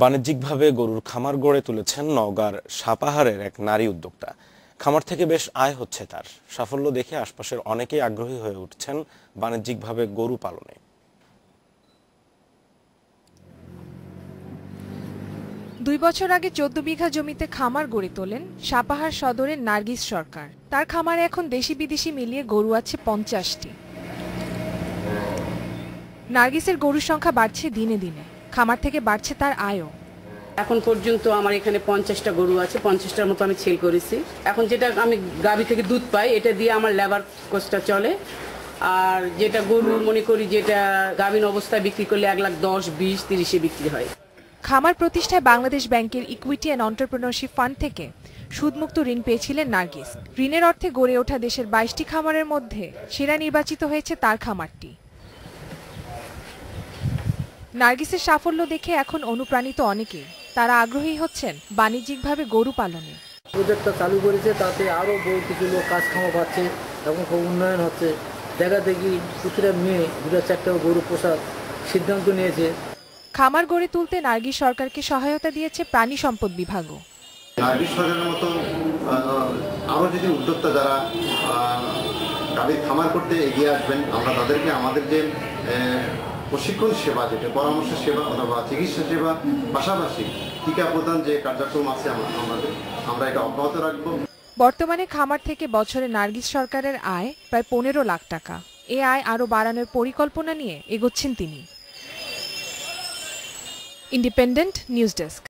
বাণিজ্যিকভাবে গরুর খামার গড়ে তুলেছেন নওগাঁর সাপাহারের এক নারী উদ্যোক্তা। খামার থেকে বেশ আয় হচ্ছে তার। সাফল্য দেখে আশপাশের অনেকেই আগ্রহী হয়ে উঠছেন বাণিজ্যিকভাবে গরু পালনে। দুই বছর আগে চোদ্দ বিঘা জমিতে খামার গড়ে তোলেন সাপাহার সদরের নার্গিস সরকার। তার খামারে এখন দেশি বিদেশি মিলিয়ে গরু আছে পঞ্চাশটি। নার্গিসের গরুর সংখ্যা বাড়ছে দিনে দিনে। খামার থেকে বাড়ছে তার আয়ও। এখন পর্যন্ত আমার এখানে পঞ্চাশটা গরু আছে পঞ্চাশটার মতো আমি ছেল করেছি। এখন যেটা আমি গাভী থেকে দুধ পাই এটা দিয়ে আমার লেবার কোস্টটা চলে। আর যেটা গরু মনে করি যেটা গাভীন অবস্থায় বিক্রি করলে এক লাখ দশ বিশ তিরিশে বিক্রি হয়। খামার প্রতিষ্ঠায় বাংলাদেশ ব্যাংকের ইকুইটি অ্যান্ড অন্টারপ্রেনারশিপ ফান্ড থেকে সুদমুক্ত ঋণ পেয়েছিলেন নার্গিস। ঋণের অর্থে গড়ে ওঠা দেশের বাইশটি খামারের মধ্যে সেরা নির্বাচিত হয়েছে তার খামারটি। নার্গিসের সাফল্য দেখে এখন অনুপ্রাণিত অনেকেই তারা আগ্রহী হচ্ছেন বাণিজ্যিকভাবে গরু পালনে। প্রজেক্টটা চালু করেছে তাতে আরও বহু কিছু লোক কাজ খামা পাচ্ছে এবং খুব উন্নয়ন হচ্ছে। দেখা দেখি প্রতিটা মেয়ে দুটা চারটা গরু পোষার সিদ্ধান্ত নিয়েছে। খামার গড়ে তুলতে নার্গিস সরকারকে সহায়তা দিয়েছে প্রাণী সম্পদ বিভাগও। নারী সরকারের মতো আরও যদি উদ্যোক্তা যারা গাভীর খামার করতে এগিয়ে আসবেন আমরা তাদেরকে আমাদের যে প্রশিক্ষণ সেবা যেটা, পরামর্শ সেবা অথবা চিকিৎসা সেবা, পাশাপাশি টিকা প্রদান যে কার্যক্রম আছে আমাদের, আমরা এটা অব্যাহত রাখব। বর্তমানে খামার থেকে বছরে নার্গিস সরকারের আয় প্রায় পনেরো লাখ টাকা। এ আয় আরও বাড়ানোর পরিকল্পনা নিয়ে এগোচ্ছেন তিনি। Independent news desk.